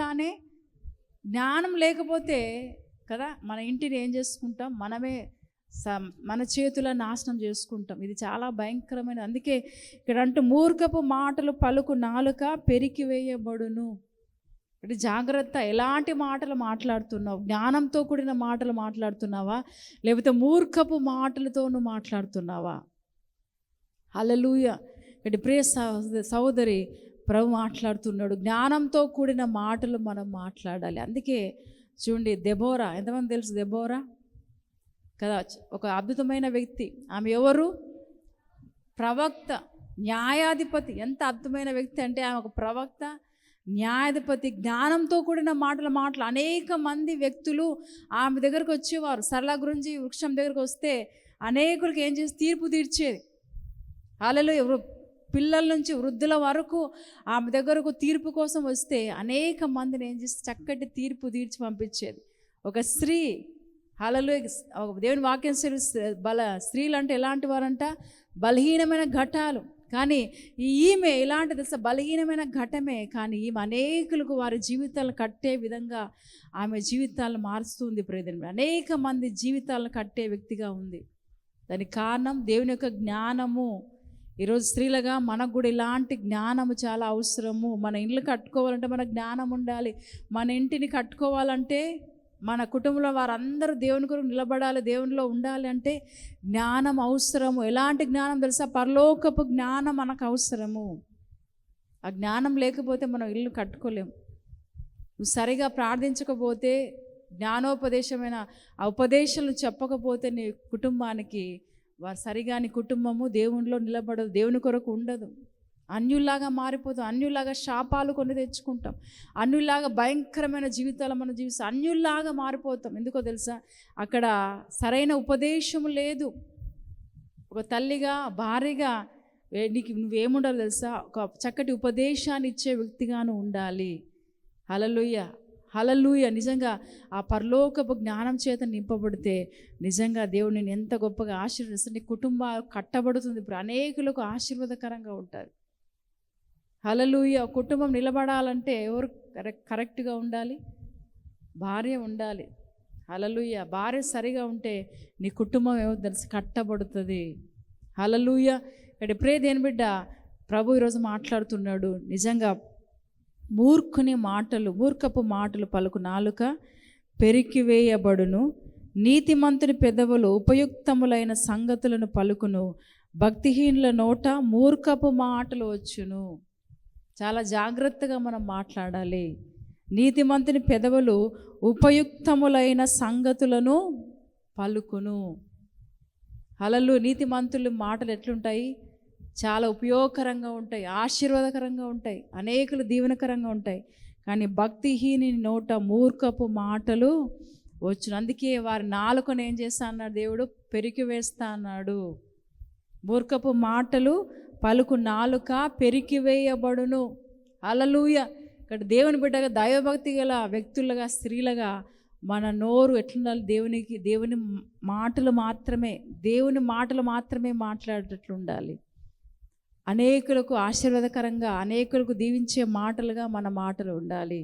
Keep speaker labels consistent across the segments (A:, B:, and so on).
A: తనకి తానే జ్ఞానం లేకపోతే కదా మన ఇంటిని ఏం చేసుకుంటాం? మనమే స మన చేతుల నాశనం చేసుకుంటాం. ఇది చాలా భయంకరమైన అందుకే ఇక్కడ అంటూ మూర్ఖపు మాటలు పలుకు నాలుక పెరికి వేయబడును. అంటే జాగ్రత్త ఎలాంటి మాటలు మాట్లాడుతున్నావు? జ్ఞానంతో కూడిన మాటలు మాట్లాడుతున్నావా? లేకపోతే మూర్ఖపు మాటలతో నువ్వు మాట్లాడుతున్నావా? అలలుయ ఇక్కడ ప్రియ సహోద- సహోదరి ప్రభు మాట్లాడుతున్నాడు. జ్ఞానంతో కూడిన మాటలు మనం మాట్లాడాలి. అందుకే చూడండి దెబోరా ఎంతమంది తెలుసు దెబోరా? కదా ఒక అద్భుతమైన వ్యక్తి. ఆమె ఎవరు? ప్రవక్త న్యాయాధిపతి. ఎంత అద్భుతమైన వ్యక్తి అంటే ఆమె ఒక ప్రవక్త న్యాయాధిపతి. జ్ఞానంతో కూడిన మాటలు మాటలు అనేక మంది వ్యక్తులు ఆమె దగ్గరకు వచ్చేవారు. సరళ గురించి వృక్షం దగ్గరకు వస్తే అనేకులకి ఏం చేసి? తీర్పు తీర్చేది. వాళ్ళలో ఎవరు? పిల్లల నుంచి వృద్ధుల వరకు ఆమె దగ్గరకు తీర్పు కోసం వస్తే అనేక మందిని ఏం చేసి చక్కటి తీర్పు తీర్చి పంపించేది. ఒక స్త్రీ హలలో దేవుని వాక్యం బల స్త్రీలు అంటే ఎలాంటి వారంట? బలహీనమైన ఘటాలు. కానీ ఈమె ఇలాంటి దశ బలహీనమైన ఘటమే. కానీ ఈమె అనేకులకు వారి జీవితాలను కట్టే విధంగా ఆమె జీవితాలను మారుస్తుంది ప్రేదని అనేక మంది జీవితాలను కట్టే వ్యక్తిగా ఉంది. దానికి కారణం దేవుని యొక్క జ్ఞానము. ఈరోజు స్త్రీలుగా మనకు కూడా ఇలాంటి జ్ఞానము చాలా అవసరము. మన ఇల్లు కట్టుకోవాలంటే మన జ్ఞానం ఉండాలి. మన ఇంటిని కట్టుకోవాలంటే మన కుటుంబంలో వారందరూ దేవుని కొరకు నిలబడాలి దేవునిలో ఉండాలి అంటే జ్ఞానం అవసరము. ఎలాంటి జ్ఞానం తెలుసా? పరలోకపు జ్ఞానం మనకు అవసరము. ఆ జ్ఞానం లేకపోతే మనం ఇల్లు కట్టుకోలేము నువ్వు సరిగా ప్రార్థించకపోతే జ్ఞానోపదేశమైన ఆ ఉపదేశాలు చెప్పకపోతే నీ కుటుంబానికి వారు సరిగా నీ కుటుంబము దేవునిలో నిలబడదు దేవుని కొరకు ఉండదు. అన్యుల్లాగా మారిపోతాం అన్యుల్లాగా శాపాలు కొన్ని తెచ్చుకుంటాం అన్యుల్లాగా భయంకరమైన జీవితాలు మనం జీవిస్తాం అన్యుల్లాగా మారిపోతాం. ఎందుకో తెలుసా? అక్కడ సరైన ఉపదేశం లేదు. ఒక తల్లిగా భార్యగా నీకు నువ్వేముండాలి తెలుసా? ఒక చక్కటి ఉపదేశాన్ని ఇచ్చే వ్యక్తిగాను ఉండాలి. హలలుయ హలలుయ నిజంగా ఆ పరలోకపు జ్ఞానం చేత నింపబడితే నిజంగా దేవుడు నేను ఎంత గొప్పగా ఆశీర్వదిస్తే నీ కుటుంబం కట్టబడుతుంది. ఇప్పుడు అనేకులకు ఆశీర్వాదకరంగా ఉంటారు. హలలుయ కుటుంబం నిలబడాలంటే ఎవరు కరెక్ట్ కరెక్ట్గా ఉండాలి? భార్య ఉండాలి. హలలుయ భార్య సరిగా ఉంటే నీ కుటుంబం ఏమో తెలిసి? కట్టబడుతుంది. హలలుయ ఇక్కడ ప్రే దేని బిడ్డ ప్రభు ఈరోజు మాట్లాడుతున్నాడు. నిజంగా మూర్ఖుని మాటలు మూర్ఖపు మాటలు పలుకు నాలుక పెరికివేయబడును నీతిమంతుని పెదవులు ఉపయుక్తములైన సంగతులను పలుకును. భక్తిహీనుల నోట మూర్ఖపు మాటలు వచ్చును. చాలా జాగ్రత్తగా మనం మాట్లాడాలి. నీతిమంతుని పెదవులు ఉపయుక్తములైన సంగతులను పలుకును. అలలు నీతిమంతులు మాటలు ఎట్లుంటాయి? చాలా ఉపయోగకరంగా ఉంటాయి ఆశీర్వాదకరంగా ఉంటాయి అనేకులు దీవెనకరంగా ఉంటాయి. కానీ భక్తిహీని నోట మూర్ఖపు మాటలు వచ్చును. అందుకే వారి నాలుకను ఏం చేస్తా అన్నాడు దేవుడు? పెరికి వేస్తా అన్నాడు. మూర్ఖపు మాటలు పలుకు నాలుక పెరికి వేయబడును. అలలుయ ఇక్కడ దేవుని బిడ్డగా దైవభక్తి గల వ్యక్తులుగా స్త్రీలుగా మన నోరు ఎట్లుండాలి? దేవునికి దేవుని మాటలు మాత్రమే దేవుని మాటలు మాత్రమే మాట్లాడేటట్లు ఉండాలి అనేకులకు ఆశీర్వాదకరంగా అనేకులకు దీవించే మాటలుగా మన మాటలు ఉండాలి.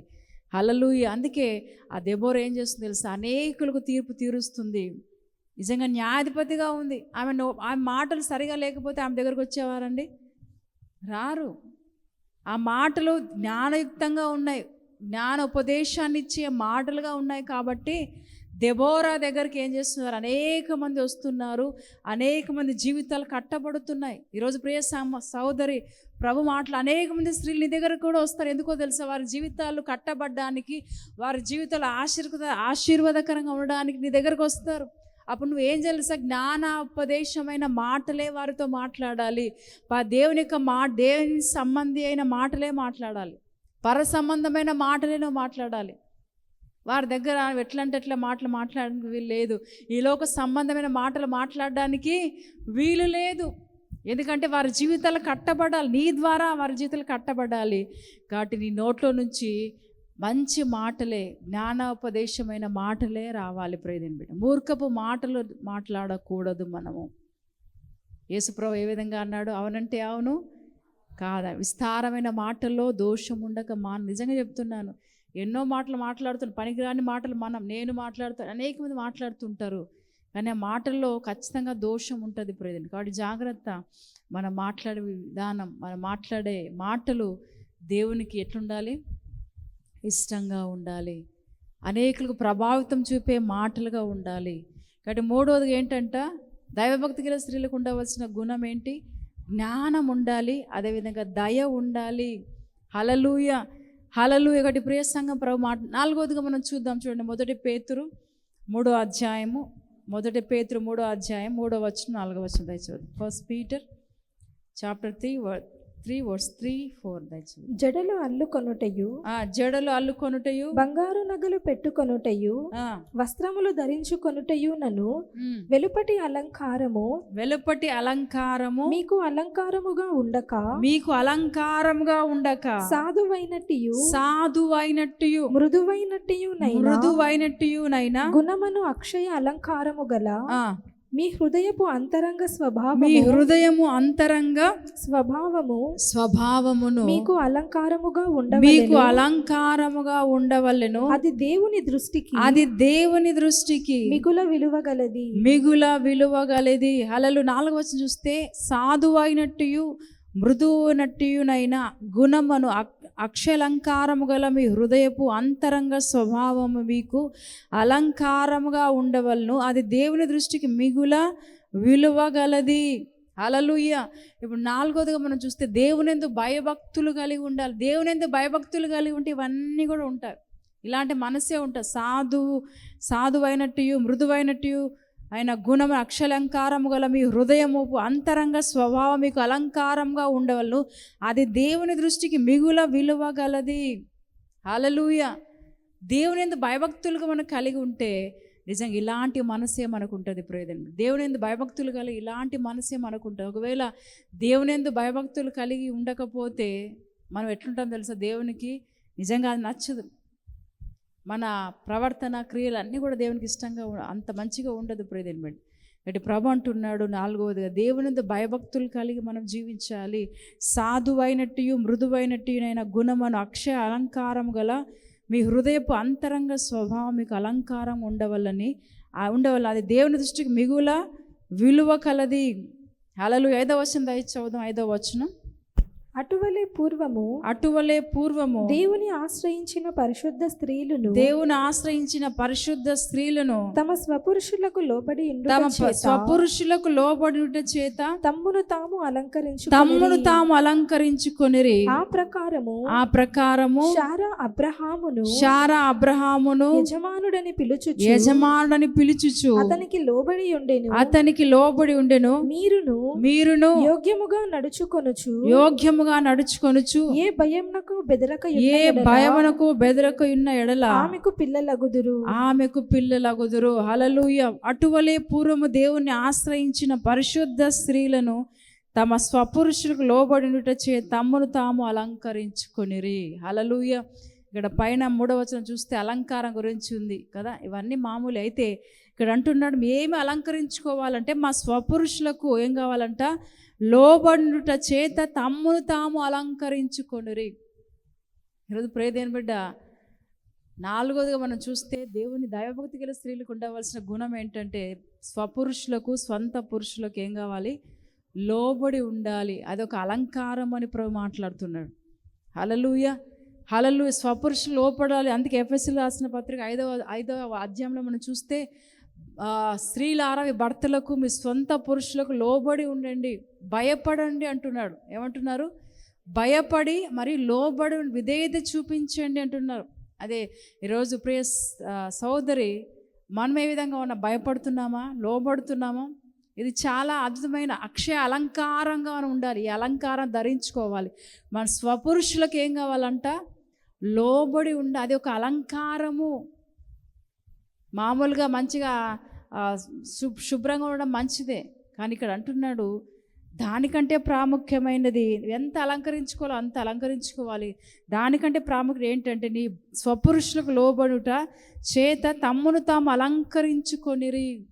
A: హలలుయ అందుకే ఆ దెబోర్ ఏం చేస్తుంది తెలుసా? అనేకులకు తీర్పు తీరుస్తుంది. నిజంగా న్యాయాధిపతిగా ఉంది. ఆమె నో ఆమె మాటలు సరిగా లేకపోతే ఆమె దగ్గరకు వచ్చేవారండి? రారు. ఆ మాటలు జ్ఞానయుక్తంగా ఉన్నాయి. జ్ఞాన ఉపదేశాన్ని ఇచ్చే మాటలుగా ఉన్నాయి కాబట్టి దెబోరా దగ్గరికి ఏం చేస్తున్నారు? అనేక మంది వస్తున్నారు. అనేక మంది జీవితాలు కట్టబడుతున్నాయి. ఈరోజు ప్రియ సహోదరి ప్రభు మాటలు అనేక మంది స్త్రీలు నీ దగ్గర కూడా వస్తారు. ఎందుకో తెలుసా? వారి జీవితాలు కట్టబడ్డానికి వారి జీవితాలు ఆశీర్వద ఆశీర్వాదకరంగా ఉండడానికి నీ దగ్గరకు వస్తారు. అప్పుడు నువ్వు ఏం తెలుసా? జ్ఞానోపదేశమైన మాటలే వారితో మాట్లాడాలి. దేవుని యొక్క మా దేవుని సంబంధి అయిన మాటలే మాట్లాడాలి. పర సంబంధమైన మాటలే నువ్వు మాట్లాడాలి. వారి దగ్గర ఎట్లంటే ఎట్లా మాటలు మాట్లాడడానికి వీలు లేదు. ఈ లోక సంబంధమైన మాటలు మాట్లాడడానికి వీలు లేదు. ఎందుకంటే వారి జీవితాలు కట్టబడాలి. నీ ద్వారా వారి జీవితాలు కట్టబడాలి. కాబట్టి నీ నోట్లో నుంచి మంచి మాటలే జ్ఞానోపదేశమైన మాటలే రావాలి. ప్రేదని బిడ్డ మూర్ఖపు మాటలు మాట్లాడకూడదు మనము. యేసుప్రభు ఏ విధంగా అన్నాడు? అవునంటే అవును కాదా? విస్తారమైన మాటల్లో దోషం ఉండక మా నిజంగా చెప్తున్నాను ఎన్నో మాటలు మాట్లాడుతున్న పనికిరాని మాటలు మనం నేను మాట్లాడుతాను అనేక మంది మాట్లాడుతుంటారు. కానీ ఆ మాటల్లో ఖచ్చితంగా దోషం ఉంటుంది ప్రజలు కాబట్టి జాగ్రత్త. మనం మాట్లాడే విధానం మనం మాట్లాడే మాటలు దేవునికి ఎట్లుండాలి? ఇష్టంగా ఉండాలి. అనేకులకు ప్రభావితం చూపే మాటలుగా ఉండాలి. కాబట్టి మూడవది ఏంటంట? దైవభక్తి గల స్త్రీలకు ఉండవలసిన గుణం ఏంటి? జ్ఞానం ఉండాలి. అదేవిధంగా దయ ఉండాలి. హలలుయ హలలు ఒకటి ప్రియ సంఘం ప్రభు మాట. నాలుగోదిగా మనం చూద్దాం చూడండి. మొదటి పేతురు మూడో అధ్యాయము. మొదటి పేతురు మూడో అధ్యాయం మూడో వచ్చిన నాలుగో వచ్చిన దయచేది first Peter chapter three three words three four దయచేది
B: జడలు అల్లుకొనుటయు
A: ఆ జడలు అల్లుకొనుటయు
B: బంగారు నగలు పెట్టుకొనుటయు
A: ఆ,
B: వస్త్రములు ధరించుకొనుటయు నను. వెలుపటి అలంకారము
A: వెలుపటి అలంకారము
B: మీకు అలంకారముగా ఉండక
A: మీకు అలంకారముగా ఉండక
B: సాధువైనట్టియు
A: సాధువైనట్టు
B: మృదువైనట్టియునైన
A: మృదువైనట్టునైనా
B: గుణమును అక్షయ అలంకారము గల
A: ఆ,
B: మీ హృదయపు అంతరంగ
A: మీ
B: స్వభావము
A: హృదయము అంతరంగ
B: స్వభావము
A: స్వభావమును
B: మీకు అలంకారముగా
A: మీకు
B: ఉండవలెను.
A: అలంకారముగా ఉండవలెను.
B: అది దేవుని దృష్టికి
A: అది దేవుని దృష్టికి
B: మిగుల విలువగలది.
A: మిగుల విలువ గలది హలలు నాలుగు వచ్చి చూస్తే సాధువైనట్టు మృదువునట్టియునైన గుణమును అక్- అక్షలంకారము గల మీ హృదయపు అంతరంగ స్వభావము మీకు అలంకారముగా ఉండవలను. అది దేవుని దృష్టికి మిగుల విలువగలది. అలలుయ్య ఇప్పుడు నాలుగోదిగా మనం చూస్తే దేవునెందు భయభక్తులు కలిగి ఉండాలి. దేవునెందు భయభక్తులు కలిగి ఉంటే ఇవన్నీ కూడా ఉంటాయి. ఇలాంటి మనసే ఉంటుంది సాధువు సాధువైనట్టు మృదువైనట్టు ఆయన గుణము అక్షలంకారము గల మీ హృదయము అంతరంగ స్వభావం మీకు అలంకారంగా ఉండవలను. అది దేవుని దృష్టికి మిగుల విలువ గలది. హలలుయ దేవుని ఎందు భయభక్తులుగా మనం కలిగి ఉంటే నిజంగా ఇలాంటి మనసే మనకు ఉంటుంది ప్రయోజనం దేవుని ఎందు భయభక్తులు కలిగి ఇలాంటి మనసే మనకు ఉంటుంది. ఒకవేళ దేవుని ఎందు భయభక్తులు కలిగి ఉండకపోతే మనం ఎట్లుంటాం తెలుసా? దేవునికి నిజంగా అది నచ్చదు. మన ప్రవర్తన క్రియలు అన్నీ కూడా దేవునికి ఇష్టంగా అంత మంచిగా ఉండదు ప్రయోజనం అంటే ప్రభు అంటున్నాడు నాలుగవదిగా దేవుని భయభక్తులు కలిగి మనం జీవించాలి. సాధువైనట్టు మృదువైనట్టునైన గుణమను అక్షయ అలంకారం గల మీ హృదయపు అంతరంగ స్వభావం మీకు అలంకారం ఉండవల్లని ఉండవల్ల అది దేవుని దృష్టికి మిగుల విలువ కలది. అలలు ఐదవ వచనం దయ చదువుదాం. ఐదవ వచనం.
B: అటువలే పూర్వము
A: అటువలే పూర్వము
B: దేవుని ఆశ్రయించిన పరిశుద్ధ స్త్రీలను
A: దేవుని ఆశ్రయించిన పరిశుద్ధ స్త్రీలను
B: తమ స్వపురుషులకు లోబడి
A: తమ స్వపురుషులకు లోబడుట చేత
B: తమ్మును తాము అలంకరించు
A: తమ్మును తాము అలంకరించుకొనిరి.
B: ఆ ప్రకారము
A: ఆ ప్రకారము
B: శారా అబ్రహామును
A: శారా అబ్రహామును
B: యజమానుడని పిలుచుచు
A: యజమానుడని పిలుచుచు
B: అతనికి లోబడి ఉండెను.
A: అతనికి లోబడి ఉండెను.
B: మీరును
A: మీరును
B: యోగ్యముగా నడుచుకొనుచు
A: యోగ్యముగా నడుచుకొనుచు
B: ఏ భయమునకు బెదరక
A: ఏ భయమునకు బెదరకు ఉన్న ఎడల?
B: ఆమెకు పిల్లలగుదురు.
A: ఆమెకు పిల్లలగుదురు. హలలుయ అటువలే పూర్వము దేవుణ్ణి ఆశ్రయించిన పరిశుద్ధ స్త్రీలను తమ స్వపురుషులకు లోబడినుట చే తమ్మును తాము అలంకరించుకొనిరి. హలలుయ ఇక్కడ పైన మూడవచనం చూస్తే అలంకారం గురించి ఉంది కదా? ఇవన్నీ మామూలు. అయితే ఇక్కడ అంటున్నాడు ఏమి అలంకరించుకోవాలంటే మా స్వపురుషులకు ఏం కావాలంట? లోబడుట చేత తమ్మును తాము అలంకరించుకొనిరి. ఈరోజు ప్రేదేని బిడ్డ? నాలుగోదిగా మనం చూస్తే దేవుని దైవభక్తి గల స్త్రీలకు ఉండవలసిన గుణం ఏంటంటే స్వపురుషులకు స్వంత పురుషులకు ఏం కావాలి? లోబడి ఉండాలి. అదొక అలంకారం అని ప్రభు మాట్లాడుతున్నాడు. హలలుయ హలలు స్వపురుషులు లోపడాలి. అందుకే ఎఫ్ఎస్సీలు రాసిన పత్రిక ఐదవ ఐదవ అధ్యాయంలో మనం చూస్తే స్త్రీలారా మీ భర్తలకు మీ సొంత పురుషులకు లోబడి ఉండండి. భయపడండి అంటున్నాడు. ఏమంటున్నారు? భయపడి మరి లోబడి విధేయత చూపించండి అంటున్నారు. అదే ఈరోజు ప్రియ సోదరి మనం ఏ విధంగా ఉన్న భయపడుతున్నామా? లోబడుతున్నామా? ఇది చాలా అద్భుతమైన అక్షయ అలంకారంగా మనం ఉండాలి. ఈ అలంకారం ధరించుకోవాలి. మన స్వపురుషులకు ఏం కావాలంట? లోబడి ఉండాలి అది ఒక అలంకారము. మామూలుగా మంచిగా శు- శుభ్రంగా ఉండడం మంచిదే. కానీ ఇక్కడ అంటున్నాడు దానికంటే ప్రాముఖ్యమైనది ఎంత అలంకరించుకోవాలో అంత అలంకరించుకోవాలి. దానికంటే ప్రాముఖ్యత ఏంటంటే నీ స్వపురుషులకు లోబడుట చేత తమ్మును తాము అలంకరించుకొనిరి.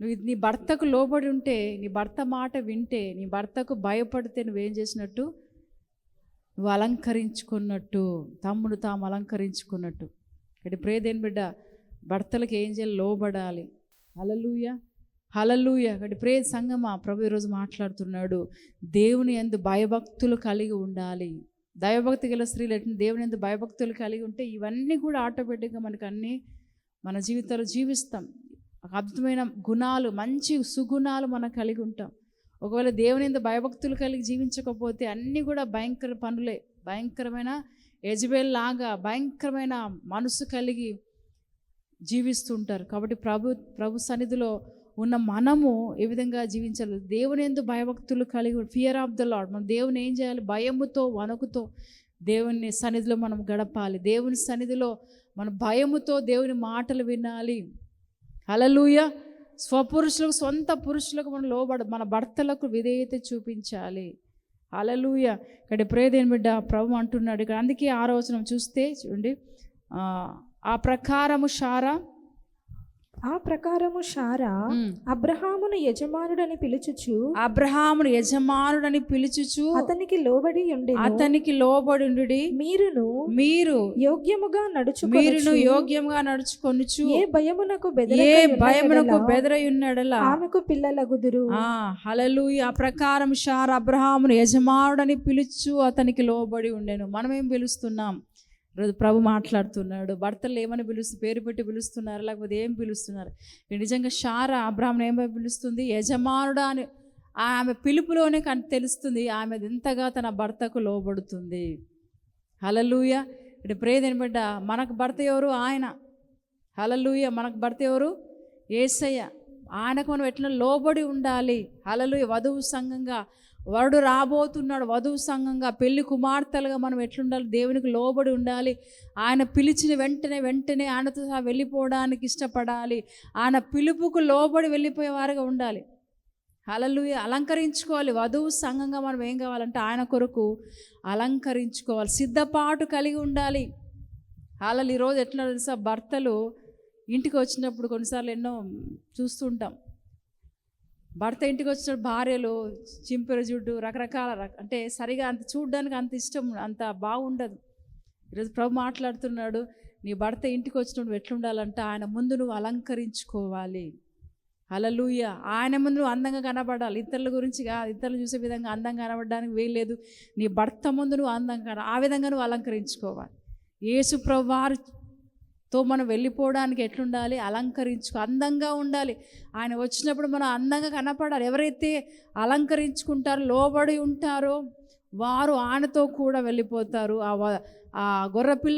A: నువ్వు నీ భర్తకు లోబడి ఉంటే నీ భర్త మాట వింటే నీ భర్తకు భయపడితే నువ్వేం చేసినట్టు? నువ్వు అలంకరించుకున్నట్టు తమ్ముడు తాము అలంకరించుకున్నట్టు. ఇక్కడ ప్రేదేని బిడ్డ భర్తలకు ఏం చేయాలి? లోబడాలి. హలలుయ హలలుయ అక్కడ ప్రే సంగమా ప్రభు ఈరోజు మాట్లాడుతున్నాడు. దేవుని ఎందు భయభక్తులు కలిగి ఉండాలి. దైవభక్తి గల స్త్రీలు ఎట్లా దేవుని ఎందు భయభక్తులు కలిగి ఉంటే ఇవన్నీ కూడా ఆటోమేటిక్గా మనకు అన్నీ మన జీవితాలు జీవిస్తాం. అద్భుతమైన గుణాలు మంచి సుగుణాలు మనం కలిగి ఉంటాం. ఒకవేళ దేవుని ఎందు భయభక్తులు కలిగి జీవించకపోతే అన్నీ కూడా భయంకర పనులే. భయంకరమైన యజ్బేల్ లాగా భయంకరమైన మనసు కలిగి జీవిస్తుంటారు. కాబట్టి ప్రభు ప్రభు సన్నిధిలో ఉన్న మనము ఏ విధంగా జీవించాలి? దేవుని ఎందు భయభక్తులు కలిగి ఫియర్ ఆఫ్ ద లాడ్ మనం దేవుని ఏం చేయాలి? భయముతో వణుకుతో దేవుని సన్నిధిలో మనం గడపాలి. దేవుని సన్నిధిలో మన భయముతో దేవుని మాటలు వినాలి. అలలుయ స్వపురుషులకు సొంత పురుషులకు మనం లోబడ మన భర్తలకు విధేయత చూపించాలి. అలలుయ ఇక్కడ ప్రేదేని బిడ్డ ప్రభు అంటున్నాడు. ఇక్కడ అందుకే ఆరోచన చూస్తే చూడండి ఆ, ప్రకారము షారా?
B: ఆ ప్రకారము షారా అబ్రహామును యజమానుడని పిలుచుచు
A: అబ్రహామును యజమానుడని పిలుచుచు
B: అతనికి లోబడి ఉండెను.
A: అతనికి లోబడి
B: మీరును
A: మీరు
B: యోగ్యముగా
A: మీరును
B: నడుచుకొనుచు
A: యోగ్యంగా నడుచుకొనుచు.
B: ఏ భయమునకు
A: ఏ భయమునకు ఉన్నాడలా
B: ఆమెకు పిల్లలగుదురు.
A: ఆ హలలు ఆ ప్రకారం షార్ అబ్రహామును యజమానుడని పిలుచు అతనికి లోబడి ఉండెను. మనం ఏం పిలుస్తున్నాం? ప్రభు మాట్లాడుతున్నాడు. భర్తలు ఏమని పిలుస్తూ పేరు పెట్టి పిలుస్తున్నారు లేకపోతే ఏం పిలుస్తున్నారు? నిజంగా షారా అబ్రాహ్మణ ఏమని పిలుస్తుంది? యజమానుడా అని ఆమె పిలుపులోనే కన్ తెలుస్తుంది. ఆమె ఎంతగా తన భర్తకు లోబడుతుంది. హలలుయ ఇటు ప్రేదని బిడ్డ? మనకు భర్త ఎవరు? ఆయన. హలలుయ మనకు భర్త ఎవరు? ఏసయ్య. ఆయనకు మనం ఎట్లా లోబడి ఉండాలి? హలలుయ వధువు సంఘంగా వరుడు రాబోతున్నాడు వధువు సంఘంగా పెళ్ళి కుమార్తెలుగా మనం ఎట్లుండాలి? దేవునికి లోబడి ఉండాలి. ఆయన పిలిచిన వెంటనే వెంటనే ఆయనతో సహా వెళ్ళిపోవడానికి ఇష్టపడాలి. ఆయన పిలుపుకు లోబడి వెళ్ళిపోయేవారుగా ఉండాలి. అలలు అలంకరించుకోవాలి. వధువు సంఘంగా మనం ఏం కావాలంటే ఆయన కొరకు అలంకరించుకోవాలి. సిద్ధపాటు కలిగి ఉండాలి. అలలు ఈరోజు ఎట్లా తెలుసా? భర్తలు ఇంటికి వచ్చినప్పుడు కొన్నిసార్లు ఎన్నో చూస్తుంటాం. భర్త ఇంటికి వచ్చిన భార్యలు చింపిర జుడ్డు రకరకాల అంటే సరిగా అంత చూడడానికి అంత ఇష్టం అంత బాగుండదు. ఈరోజు ప్రభు మాట్లాడుతున్నాడు నీ భర్త ఇంటికి వచ్చినప్పుడు ఎట్లుండాలంటే ఆయన ముందు నువ్వు అలంకరించుకోవాలి. అలలుయ ఆయన ముందు నువ్వు అందంగా కనబడాలి. ఇతరుల గురించి కాదు ఇతరులు చూసే విధంగా అందంగా కనబడడానికి వీల్లేదు. నీ భర్త ముందు నువ్వు అందంగా ఆ విధంగా నువ్వు అలంకరించుకోవాలి. యేసు ప్రభు తో మనం వెళ్ళిపోవడానికి ఎట్లుండాలి? అలంకరించుకో అందంగా ఉండాలి. ఆయన వచ్చినప్పుడు మనం అందంగా కనపడాలి. ఎవరైతే అలంకరించుకుంటారో లోబడి ఉంటారో వారు ఆయనతో కూడా వెళ్ళిపోతారు. ఆ వ- ఆ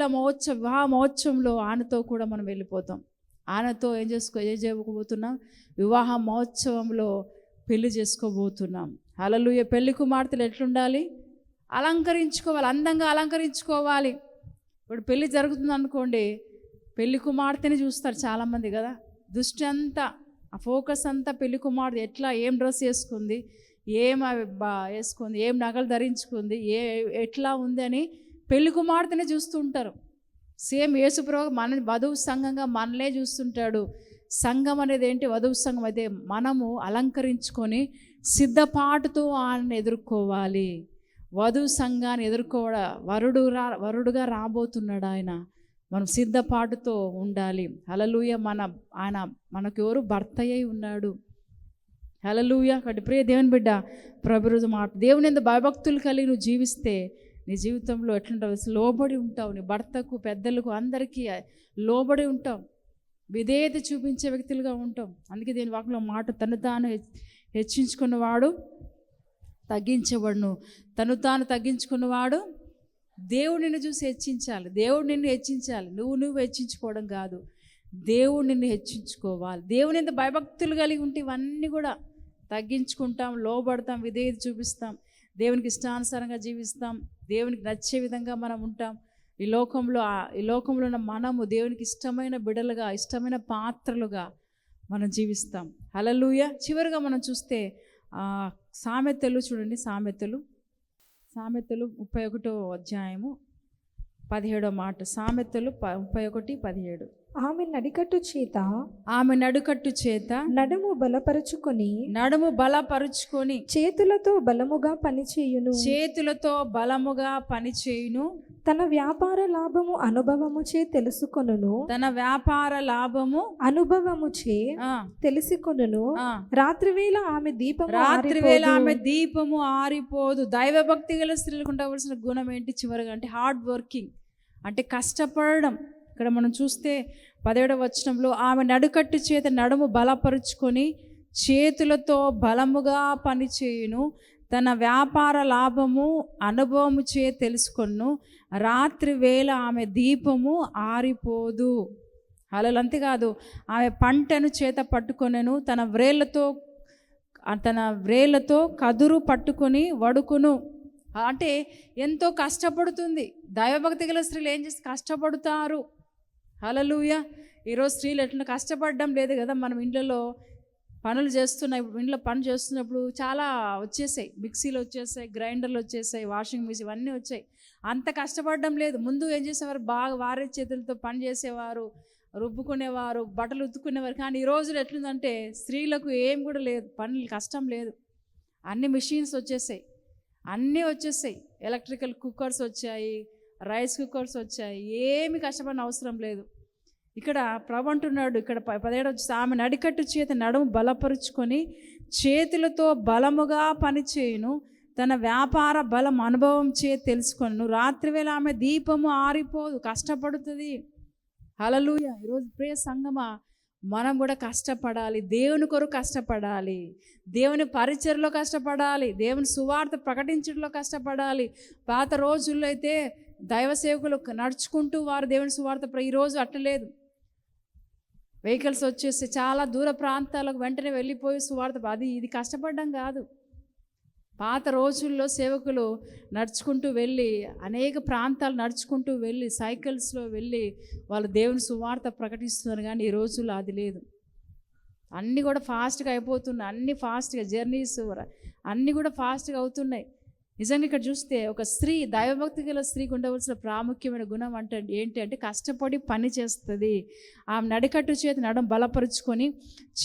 A: మహోత్సవ మహోత్సవంలో ఆయనతో కూడా మనం వెళ్ళిపోతాం. ఆయనతో ఏం చేసుకో ఏం చేయకపోతున్నాం వివాహ మహోత్సవంలో పెళ్ళి చేసుకోబోతున్నాం. హల్లెలూయా. పెళ్ళి కుమార్తెలు ఎట్లుండాలి? అలంకరించుకోవాలి. అందంగా అలంకరించుకోవాలి. ఇప్పుడు పెళ్ళి జరుగుతుంది అనుకోండి పెళ్ళి కుమార్తెని చూస్తారు చాలామంది కదా. దృష్టి అంతా ఆ ఫోకస్ అంతా పెళ్ళి కుమార్తె ఎట్లా ఏం డ్రెస్ వేసుకుంది ఏం బా వేసుకుంది ఏం నగలు ధరించుకుంది ఏ ఎట్లా ఉంది అని పెళ్ళి కుమార్తెని చూస్తుంటారు సేమ్ యేసుప్రభు మన వధువు సంఘంగా మనలే చూస్తుంటాడు. సంఘం అనేది ఏంటి? వధువు సంఘం. అయితే మనము అలంకరించుకొని సిద్ధపాటుతో ఆయన ఎదుర్కోవాలి. వధువు సంఘాన్ని ఎదుర్కోవడ వరుడు రా వరుడుగా రాబోతున్నాడు ఆయన. మనం సిద్ధపాటుతో ఉండాలి. హలలుయ మన ఆయన మనకు ఎవరు భర్త అయి ఉన్నాడు. హలలుయ కాబట్టి ప్రియ దేవుని బిడ్డ ప్రభురోజు మాట దేవుని ఎంత భయభక్తులు కలిగి నువ్వు జీవిస్తే నీ జీవితంలో ఎట్లుంటావు? లోబడి ఉంటావు. నీ భర్తకు పెద్దలకు అందరికీ లోబడి ఉంటావు. విధేయత చూపించే వ్యక్తులుగా ఉంటాం అందుకే దీని వాక్లో మాట తను తాను హెచ్- హెచ్చించుకున్నవాడు తగ్గించబడును. తను తాను తగ్గించుకున్నవాడు దేవుడు నిన్ను చూసి హెచ్చించాలి. దేవుడు నిన్ను హెచ్చించాలి. నువ్వు నువ్వు హెచ్చించుకోవడం కాదు. దేవుడు నిన్ను హెచ్చించుకోవాలి. దేవుని ఎంత భయభక్తులు కలిగి ఉంటే ఇవన్నీ కూడా తగ్గించుకుంటాం లోబడతాం విధేయత చూపిస్తాం దేవునికి ఇష్టానుసారంగా జీవిస్తాం దేవునికి నచ్చే విధంగా మనం ఉంటాం. ఈ లోకంలో ఈ లోకంలో ఉన్న మనము దేవునికి ఇష్టమైన బిడలుగా ఇష్టమైన పాత్రలుగా మనం జీవిస్తాం. హలలుయ చివరిగా మనం చూస్తే సామెతలు చూడండి సామెతలు. సామెతలు ముప్పై ఒకటో అధ్యాయము పదిహేడో మాట. సామెతలు ప ముప్పై ఒకటి పదిహేడు.
B: ఆమె నడికట్టు చేత
A: ఆమె నడుకట్టు చేత
B: నడుము బలపరుచుకొని
A: నడుము బలపరుచుకొని
B: చేతులతో బలముగా పనిచేయును.
A: చేతులతో బలముగా పనిచేయును.
B: తన వ్యాపార లాభము అనుభవము చే తెలుసుకొనును.
A: తన వ్యాపార లాభము
B: అనుభవము చే
A: ఆ.
B: తెలుసుకొనును.
A: ఆ.
B: రాత్రివేళ ఆమె దీపము
A: రాత్రి వేళ. ఆమె దీపము ఆరిపోదు. దైవభక్తి గల స్త్రీలకు ఉండవలసిన గుణం ఏంటి చివరిగా అంటే హార్డ్ వర్కింగ్ అంటే కష్టపడడం. ఇక్కడ మనం చూస్తే పదిహేడవ వచనంలో ఆమె నడుకట్టు చేత నడుము బలపరుచుకొని చేతులతో బలముగా పనిచేయును. తన వ్యాపార లాభము అనుభవము చే తెలుసుకొను. రాత్రి వేళ ఆమె దీపము ఆరిపోదు. అలలు అంతేకాదు ఆమె పంటను చేత పట్టుకొనెను. తన వ్రేళ్ళతో తన వ్రేళ్ళతో కదురు పట్టుకొని వడుకును. అంటే ఎంతో కష్టపడుతుంది. దైవభక్తి గల స్త్రీలు ఏం చేసి కష్టపడతారు? హలలుయ ఈరోజు స్త్రీలు ఎట్లా కష్టపడడం లేదు కదా మనం ఇండ్లలో పనులు చేస్తున్నాయి ఇంట్లో పని చేస్తున్నప్పుడు చాలా వచ్చేసాయి. మిక్సీలు వచ్చేసాయి గ్రైండర్లు వచ్చేసాయి వాషింగ్ మిషన్ ఇవన్నీ వచ్చాయి. అంత కష్టపడడం లేదు. ముందు ఏం చేసేవారు? బాగా వారే చేతులతో పని చేసేవారు రుబ్బుకునేవారు బట్టలు ఉతుక్కునేవారు. కానీ ఈ రోజులు ఎట్లుందంటే స్త్రీలకు ఏం కూడా లేదు. పనులు కష్టం లేదు. అన్ని మిషన్స్ వచ్చేసాయి. అన్నీ వచ్చేసాయి. ఎలక్ట్రికల్ కుక్కర్స్ వచ్చాయి. రైస్ కుక్కర్స్ వచ్చాయి. ఏమి కష్టపడిన అవసరం లేదు. ఇక్కడ ప్రభు అంటున్నాడు ఇక్కడ ప- పదిహేడు వచ్చి ఆమె నడికట్టు చేతి నడుము బలపరుచుకొని చేతులతో బలముగా పనిచేయును తన వ్యాపార బలం అనుభవం చే తెలుసుకొను రాత్రివేళ ఆమె దీపము ఆరిపోదు కష్టపడుతుంది. హలలుయ ఈరోజు ప్రియ సంగమా మనం కూడా కష్టపడాలి. దేవుని కొరకు కష్టపడాలి. దేవుని పరిచయలో కష్టపడాలి. దేవుని సువార్త ప్రకటించడంలో కష్టపడాలి. పాత రోజుల్లో అయితే దైవ సేవకులు నడుచుకుంటూ వారు దేవుని సువార్త ఈరోజు అట్టలేదు వెహికల్స్ వచ్చేసి చాలా దూర ప్రాంతాలకు వెంటనే వెళ్ళిపోయి సువార్త అది ఇది కష్టపడడం కాదు. పాత రోజుల్లో సేవకులు నడుచుకుంటూ వెళ్ళి అనేక ప్రాంతాలు నడుచుకుంటూ వెళ్ళి సైకిల్స్లో వెళ్ళి వాళ్ళు దేవుని సువార్త ప్రకటిస్తున్నారు కానీ ఈ రోజుల్లో అది లేదు. అన్నీ కూడా ఫాస్ట్గా అయిపోతున్నాయి. అన్నీ ఫాస్ట్గా జర్నీస్ అన్నీ కూడా ఫాస్ట్గా అవుతున్నాయి. నిజంగా ఇక్కడ చూస్తే ఒక స్త్రీ దైవభక్తి గల స్త్రీకి ఉండవలసిన ప్రాముఖ్యమైన గుణం అంటే ఏంటి అంటే కష్టపడి పని చేస్తుంది. ఆమె నడికట్టు చేతి నడం బలపరుచుకొని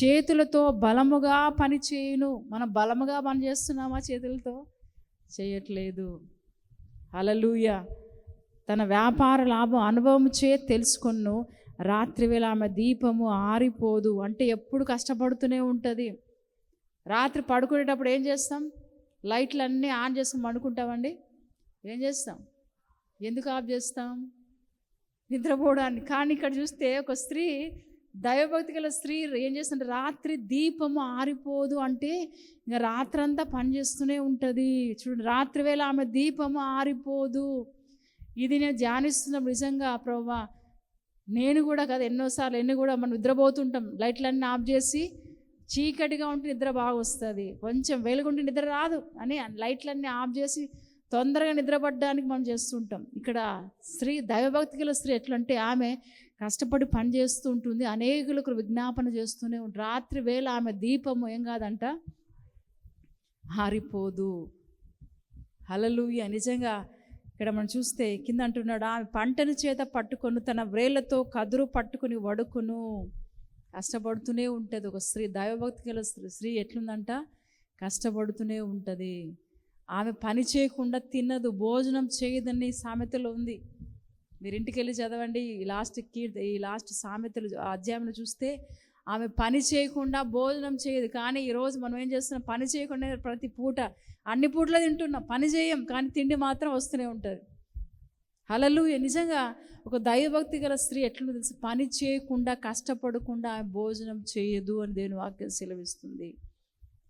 A: చేతులతో బలముగా పని చేయును. మనం బలముగా పని చేస్తున్నామా చేతులతో? చేయట్లేదు. అలలుయ తన వ్యాపార లాభం అనుభవం చే తెలుసుకొను రాత్రివేళ ఆమె దీపము ఆరిపోదు. అంటే ఎప్పుడు కష్టపడుతూనే ఉంటుంది. రాత్రి పడుకునేటప్పుడు ఏం చేస్తాం? లైట్లు అన్నీ ఆన్ చేసుకుని పండుకుంటామండి ఏం చేస్తాం? ఎందుకు ఆఫ్ చేస్తాం? నిద్రపోవడానికి కానీ ఇక్కడ చూస్తే ఒక స్త్రీ దైవభక్తి గల స్త్రీ ఏం చేస్తుంటే రాత్రి దీపము ఆరిపోదు అంటే ఇంకా రాత్రంతా పనిచేస్తూనే ఉంటుంది. చూడండి రాత్రి వేళ ఆమె దీపము ఆరిపోదు. ఇది నేను ధ్యానిస్తున్నప్పుడు నిజంగా ప్రభా నేను కూడా కదా ఎన్నోసార్లు ఎన్ని కూడా మనం నిద్రపోతుంటాం. లైట్లన్నీ ఆఫ్ చేసి చీకటిగా ఉంటే నిద్ర బాగా వస్తుంది. కొంచెం వెలుగుంటే నిద్ర రాదు అని లైట్లన్నీ ఆఫ్ చేసి తొందరగా నిద్రపడడానికి మనం చేస్తుంటాం. ఇక్కడ స్త్రీ దైవభక్తి గల స్త్రీ ఎట్లంటే ఆమె కష్టపడి పని చేస్తూ ఉంటుంది. అనేకులకు విజ్ఞాపన చేస్తూనే ఉంటుంది రాత్రి వేళ ఆమె దీపము ఏం కాదంట? ఆరిపోదు హలలుయ నిజంగా ఇక్కడ మనం చూస్తే కింద అంటున్నాడు ఆమె పంటను చేత పట్టుకొని తన వ్రేళ్ళతో కదురు పట్టుకుని వడుకును. కష్టపడుతూనే ఉంటుంది. ఒక స్త్రీ దైవభక్తి గల స్త్రీ స్త్రీ ఎట్లుందంట? కష్టపడుతూనే ఉంటుంది. ఆమె పని చేయకుండా తినదు భోజనం చేయదని సామెతలో ఉంది. మీరు ఇంటికి వెళ్ళి చదవండి. ఈ లాస్ట్ కీర్తి ఈ లాస్ట్ సామెతలు అధ్యాయంలో చూస్తే ఆమె పని చేయకుండా భోజనం చేయదు. కానీ ఈరోజు మనం ఏం చేస్తున్నాం? పని చేయకుండా ప్రతి పూట అన్ని పూటలు తింటున్నాం. పని చేయం కానీ తిండి మాత్రం వస్తూనే ఉంటుంది. హలలు నిజంగా ఒక దైవభక్తి గల స్త్రీ ఎట్లుందో తెలుసు? పని చేయకుండా కష్టపడకుండా ఆమె భోజనం చేయదు అని దేవుని వాక్యం సెలవిస్తుంది.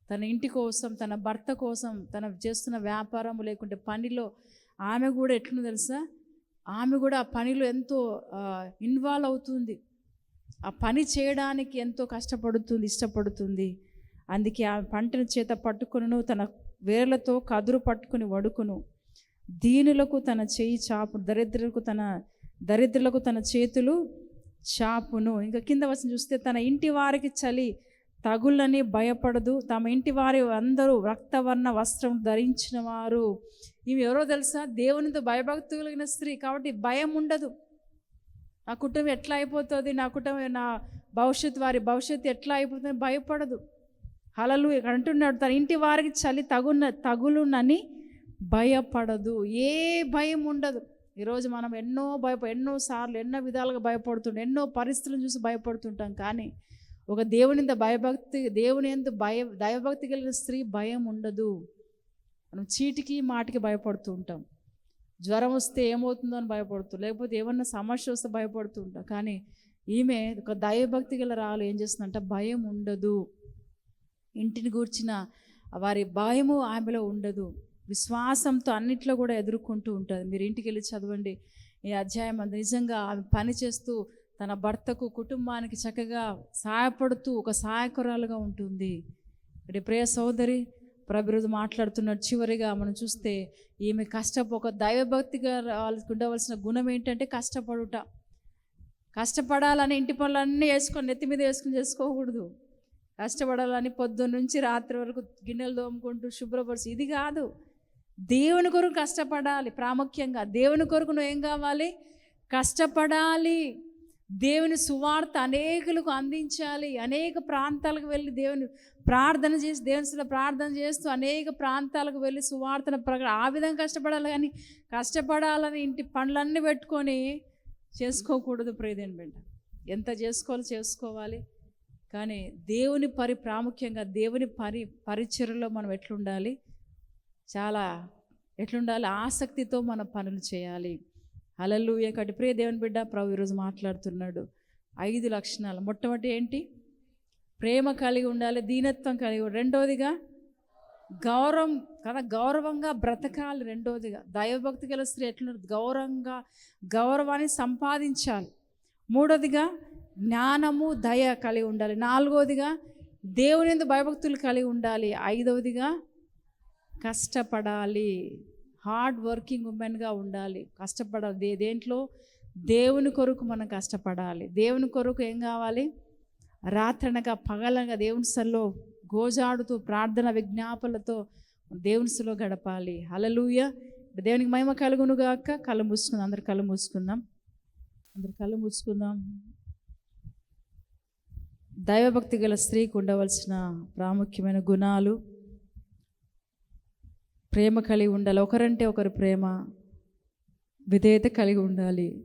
A: తన ఇంటి కోసం తన భర్త కోసం తన చేస్తున్న వ్యాపారం లేకుంటే పనిలో ఆమె కూడా ఎట్లుందో తెలుసా? ఆమె కూడా ఆ పనిలో ఎంతో ఇన్వాల్వ్ అవుతుంది. ఆ పని చేయడానికి ఎంతో కష్టపడుతుంది ఇష్టపడుతుంది. అందుకే ఆ పంటను చేత పట్టుకును తన వేర్లతో కదురు పట్టుకుని వడుకును. దీనులకు తన చేయి చాపు దరిద్రులకు తన దరిద్రులకు తన చేతులు చాపును. ఇంకా కింద వచ్చిన చూస్తే తన ఇంటి వారికి చలి తగులని భయపడదు. తమ ఇంటి వారి అందరూ రక్తవర్ణ వస్త్రం ధరించిన వారు. ఇవి ఎవరో తెలుసా? దేవునితో భయభక్తు కలిగిన స్త్రీ. కాబట్టి భయం ఉండదు. నా కుటుంబం ఎట్లా అయిపోతుంది? నా కుటుంబం నా భవిష్యత్తు వారి భవిష్యత్తు ఎట్లా అయిపోతుంది భయపడదు. హలలు అంటున్నాడు తన ఇంటి వారికి చలి తగున తగులునని భయపడదు. ఏ భయం ఉండదు. ఈరోజు మనం ఎన్నో భయప ఎన్నో సార్లు ఎన్నో విధాలుగా భయపడుతుంటాం. ఎన్నో పరిస్థితులను చూసి భయపడుతుంటాం. కానీ ఒక దేవుని భయభక్తి దేవుని ఎంత భయ దైవభక్తి కలిగిన స్త్రీ భయం ఉండదు. మనం చీటికి మాటికి భయపడుతూ ఉంటాం జ్వరం వస్తే ఏమవుతుందో అని భయపడుతూ లేకపోతే ఏమన్నా సమస్య వస్తే భయపడుతూ ఉంటాం కానీ ఈమె ఒక దైవభక్తి గల రాలు ఏం చేస్తుందంటే భయం ఉండదు. ఇంటిని గూర్చిన వారి భయము ఆమెలో ఉండదు. విశ్వాసంతో అన్నిట్లో కూడా ఎదుర్కొంటూ ఉంటుంది. మీరు ఇంటికి వెళ్ళి చదవండి. ఈ అధ్యాయం అంత నిజంగా ఆమె పని చేస్తూ తన భర్తకు కుటుంబానికి చక్కగా సహాయపడుతూ ఒక సహాయకురాలుగా ఉంటుంది. ఇక్కడ ప్రియ సోదరి ప్రభురోజు మాట్లాడుతున్న చివరిగా మనం చూస్తే ఈమె కష్టపో ఒక దైవభక్తిగా వాళ్ళకి ఉండవలసిన గుణం ఏంటంటే కష్టపడుట. కష్టపడాలని ఇంటి పనులన్నీ వేసుకొని నెత్తి మీద వేసుకొని చేసుకోకూడదు. కష్టపడాలని పొద్దున్న నుంచి రాత్రి వరకు గిన్నెలు తోముకుంటూ శుభ్రపరిచి ఇది కాదు. దేవుని కొరకు కష్టపడాలి ప్రాముఖ్యంగా. దేవుని కొరకు నువ్వు ఏం కావాలి? కష్టపడాలి. దేవుని సువార్త అనేకులకు అందించాలి. అనేక ప్రాంతాలకు వెళ్ళి దేవుని ప్రార్థన చేసి దేవుని ప్రార్థన చేస్తూ అనేక ప్రాంతాలకు వెళ్ళి సువార్తను ప్రక ఆ విధంగా కష్టపడాలి కానీ కష్టపడాలని ఇంటి పనులన్నీ పెట్టుకొని చేసుకోకూడదు ప్రియదేని బిడ్డ. ఎంత చేసుకోవాలో చేసుకోవాలి. కానీ దేవుని పరి ప్రాముఖ్యంగా దేవుని పరి పరిచర్లో మనం ఎట్లుండాలి? చాలా ఎట్లుండాలి? ఆసక్తితో మన పనులు చేయాలి. అలలు ఏకటి ప్రియ దేవుని బిడ్డ ప్రభు ఈరోజు మాట్లాడుతున్నాడు. ఐదు లక్షణాలు. మొట్టమొదటి ఏంటి? ప్రేమ కలిగి ఉండాలి దీనత్వం కలిగి రెండవదిగా గౌరవం కదా గౌరవంగా బ్రతకాలి. రెండవదిగా దైవభక్తి గల స్త్రీ ఎట్లున్నారు గౌరవంగా గౌరవాన్ని సంపాదించాలి. మూడవదిగా జ్ఞానము దయ కలిగి ఉండాలి. నాలుగవదిగా దేవుని భయభక్తులు కలిగి ఉండాలి. ఐదవదిగా కష్టపడాలి. హార్డ్ వర్కింగ్ ఉమెన్గా ఉండాలి. కష్టపడాలి దే దేంట్లో? దేవుని కొరకు మనం కష్టపడాలి. దేవుని కొరకు ఏం కావాలి? రాత్రనగా పగలనగా దేవుని సల్లో గోజాడుతూ ప్రార్థన విజ్ఞాపనలతో దేవుని సలో గడపాలి. హలలుయ దేవునికి మహిమ కలుగునుగాక కళ్ళు మూసుకుందాం. అందరు కళ్ళు మూసుకుందాం. అందరు కళ్ళు మూసుకుందాం. దైవభక్తి గల స్త్రీకి ఉండవలసిన ప్రాముఖ్యమైన గుణాలు ప్రేమ కలిగి ఉండాలి. ఒకరంటే ఒకరు ప్రేమ విధేయత కలిగి ఉండాలి.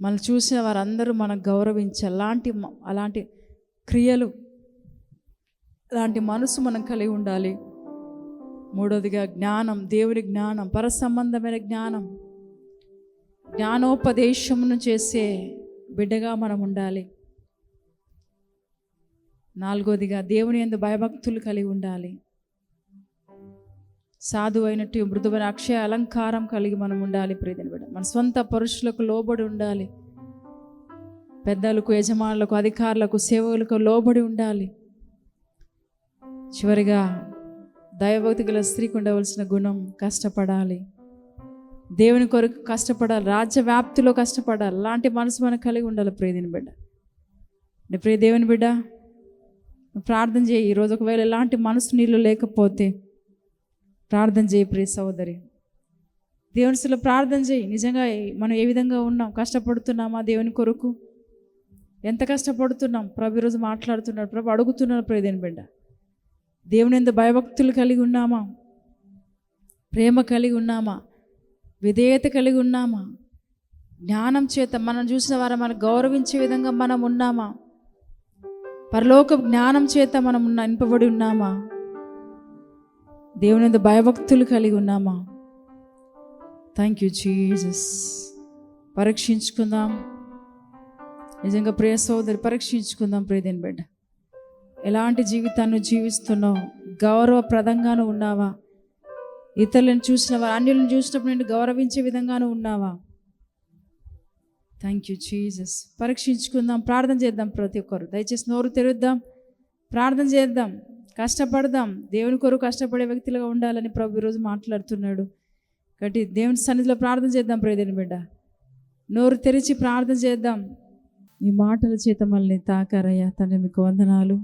A: మనం చూసిన వారందరూ మనం గౌరవించాలి. అలాంటి అలాంటి క్రియలు అలాంటి మనసు మనం కలిగి ఉండాలి. మూడవదిగా జ్ఞానం దేవుని జ్ఞానం పరసంబంధమైన జ్ఞానం. జ్ఞానోపదేశమును చేసే బిడ్డగా మనం ఉండాలి. నాలుగోదిగా దేవుని ఎందు భయభక్తులు కలిగి ఉండాలి. సాధు అయినట్టు మృదువైన అక్షయ అలంకారం కలిగి మనం ఉండాలి ప్రియదని బిడ్డ. మన సొంత పరుషులకు లోబడి ఉండాలి. పెద్దలకు యజమానులకు అధికారులకు సేవకులకు లోబడి ఉండాలి. చివరిగా దైవభక్తి గల స్త్రీకి ఉండవలసిన గుణం కష్టపడాలి. దేవుని కొరకు కష్టపడాలి. రాజ్య వ్యాప్తిలో కష్టపడాలి. అలాంటి మనసు మనకు కలిగి ఉండాలి ప్రియదిని బిడ్డ. ప్రియ దేవుని బిడ్డ ప్రార్థన చేయి. ఈరోజు ఒకవేళ ఎలాంటి మనసు నీళ్ళు లేకపోతే ప్రార్థన చేయి ప్రియ సహోదరి. దేవునిలో ప్రార్థన చేయి. నిజంగా మనం ఏ విధంగా ఉన్నాం? కష్టపడుతున్నామా దేవుని కొరకు? ఎంత కష్టపడుతున్నాం? ప్రభు ఈరోజు మాట్లాడుతున్నాడు. ప్రభు అడుగుతున్నాడు ప్రియదేని బిడ్డ. దేవుని ఎంత భయభక్తులు కలిగి ఉన్నామా? ప్రేమ కలిగి ఉన్నామా? విధేయత కలిగి ఉన్నామా? జ్ఞానం చేత మనం చూసిన వారు మనం గౌరవించే విధంగా మనం ఉన్నామా? పరలోక జ్ఞానం చేత మనం ఉన్న నింపబడి ఉన్నామా? దేవుని భయభక్తులు కలిగి ఉన్నామా? థ్యాంక్ యూ జీజస్ పరీక్షించుకుందాం. నిజంగా ప్రియ సోదరి పరీక్షించుకుందాం ప్రియదేని బిడ్డ ఎలాంటి జీవితాన్ని జీవిస్తున్నావు? గౌరవప్రదంగాను ఉన్నావా? ఇతరులను చూసినవా అన్యులను చూసినప్పుడు నేను గౌరవించే విధంగాను ఉన్నావా? థ్యాంక్ యూ జీజస్ పరీక్షించుకుందాం ప్రార్థన చేద్దాం ప్రతి ఒక్కరు. దయచేసి నోరు తెరుద్దాం. ప్రార్థన చేద్దాం. కష్టపడదాం. దేవుని కొరకు కష్టపడే వ్యక్తులుగా ఉండాలని ప్రభు ఈరోజు మాట్లాడుతున్నాడు. కాబట్టి దేవుని సన్నిధిలో ప్రార్థన చేద్దాం ప్రియదేని బిడ్డ. నోరు తెరిచి ప్రార్థన చేద్దాం. ఈ మాటల చేత మళ్ళీ తాకారయ్యా తండ్రి మీకు వందనాలు.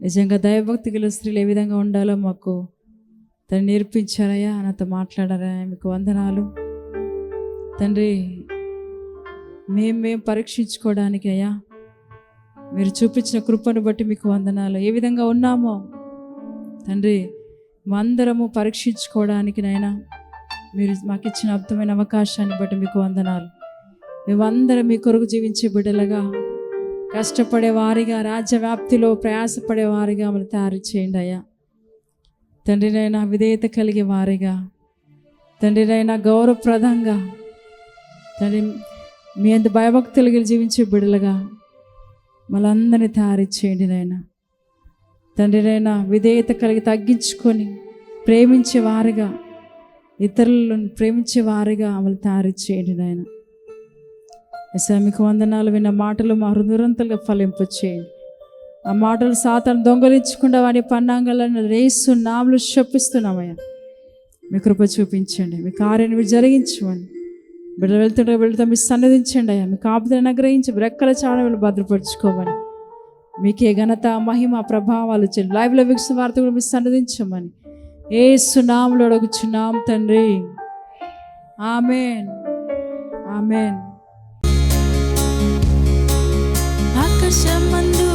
A: నిజంగా దైవభక్తి గల స్త్రీలు ఏ విధంగా ఉండాలో మాకు తను నేర్పించారయ్యా నాతో మాట్లాడారా మీకు వందనాలు. తండ్రి మేము మేము పరీక్షించుకోవడానికి అయ్యా మీరు చూపించిన కృపను బట్టి మీకు వందనాలు. ఏ విధంగా ఉన్నామో? తండ్రి అందరము పరీక్షించుకోవడానికి నైనా మీరు మాకు ఇచ్చిన అద్భుతమైన అవకాశాన్ని బట్టి మీకు వందనాలు. మేమందరం మీ కొరకు జీవించే బిడ్డలుగా కష్టపడే వారిగా రాజ్య వ్యాప్తిలో ప్రయాసపడే వారిగా మనం తయారు చేయండి అయ్యా. తండ్రినైనా విధేయత కలిగే వారిగా తండ్రినైనా గౌరవప్రదంగా తండ్రి మీ అంత భయభక్తులు జీవించే బిడ్డలుగా మనందరినీ తయారు చేయండి నాయన తండ్రినైనా విధేయత కలిగి తగ్గించుకొని ప్రేమించే వారిగా ఇతరులను ప్రేమించే వారిగా అమలు తయారు చేయండి నాయన మీకు వందనాలు విన్న మాటలు మా హృదయంతలుగా ఫలింపు చేయండి ఆ మాటలు సాతాను దొంగలించకుండా వాడి పన్నాంగాలను రేసు నాములు చెప్పిస్తున్నామయ్యా మీ కృప చూపించండి మీ కార్యాన్ని జరిగించమని బిడ్డలు వెళ్తుంటే వెళ్తా మీరు సన్నదించండి అయ్యా. మీ కాపుదలను అనుగ్రహించి రెక్కల చాడలు భద్రపరుచుకోమని. మీకే ఘనత మహిమ ప్రభావాలు వచ్చాయి లైవ్లో విక్స్ వార్త కూడా మీరు సన్నదించమని. ఏ సునాములు అడుగుచున్నాం తండ్రి. ఆమెన్. ఆమెన్.
C: ఆకాశమంత